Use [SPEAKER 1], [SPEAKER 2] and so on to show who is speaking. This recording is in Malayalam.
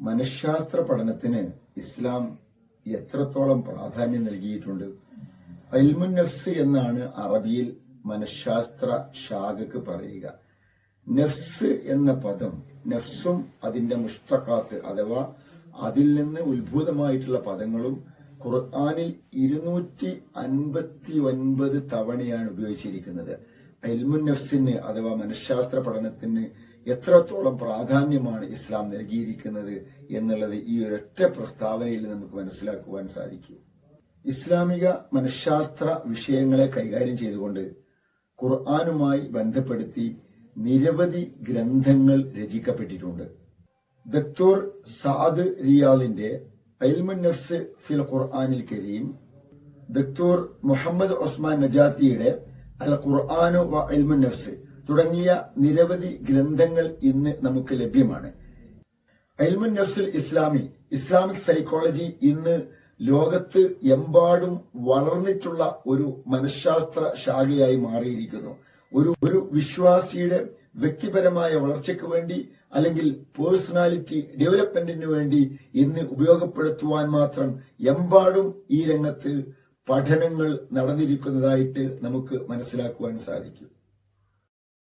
[SPEAKER 1] മനഃശാസ്ത്ര പഠനത്തിന് ഇസ്ലാം എത്രത്തോളം പ്രാധാന്യം നൽകിയിട്ടുണ്ട്? അൽമുൻ നഫ്സ് എന്നാണ് അറബിയിൽ മനഃശാസ്ത്ര ശാഖക്ക് പറയുക. നഫ്സ് എന്ന പദം നഫ്സും അതിന്റെ മുഷ്തഖാത്ത് അഥവാ അതിൽ നിന്ന് ഉത്ഭൂതമായിട്ടുള്ള പദങ്ങളും ഖുർആാനിൽ ഇരുന്നൂറ്റി അൻപത്തി ഒൻപത് തവണയാണ് ഉപയോഗിച്ചിരിക്കുന്നത്. ഇൽമുൻ നഫ്സിന് അഥവാ മനഃശാസ്ത്ര പഠനത്തിന് എത്രത്തോളം പ്രാധാന്യമാണ് ഇസ്ലാം നൽകിയിരിക്കുന്നത് എന്നുള്ളത് ഈ ഒരൊറ്റ പ്രസ്താവനയിൽ നമുക്ക് മനസ്സിലാക്കുവാൻ സാധിക്കും. ഇസ്ലാമിക മനഃശാസ്ത്ര വിഷയങ്ങളെ കൈകാര്യം ചെയ്തുകൊണ്ട് ഖുർആാനുമായി ബന്ധപ്പെടുത്തി നിരവധി ഗ്രന്ഥങ്ങൾ രചിക്കപ്പെട്ടിട്ടുണ്ട്. ദക്തൂർ സാദ് റിയാദിന്റെ അൽമുൻ നഫ്സ് ഫിൽ ഖുർആാനിൽ കരീം ദക്തൂർ മുഹമ്മദ് ഉസ്മാൻ നജാത്തിയുടെ അൽ ഖുർആാനു അൽമുൻ നഫ്സ് തുടങ്ങിയ നിരവധി ഗ്രന്ഥങ്ങൾ ഇന്ന് നമുക്ക് ലഭ്യമാണ്. അൽമുൻ നഫ്സുൽ ഇസ്ലാമി ഇസ്ലാമിക് സൈക്കോളജി ഇന്ന് ലോകത്ത് എമ്പാടും വളർന്നിട്ടുള്ള ഒരു മനഃശാസ്ത്ര ശാഖയായി മാറിയിരിക്കുന്നു. ഒരു ഒരു വിശ്വാസിയുടെ വ്യക്തിപരമായ വളർച്ചയ്ക്ക് വേണ്ടി അല്ലെങ്കിൽ പേഴ്സണാലിറ്റി ഡെവലപ്മെന്റിന് വേണ്ടി ഇന്ന് ഉപയോഗപ്പെടുത്തുവാൻ മാത്രം എമ്പാടും ഈ രംഗത്ത് പഠനങ്ങൾ നടന്നിരിക്കുന്നതായിട്ട് നമുക്ക് മനസ്സിലാക്കുവാൻ സാധിക്കും.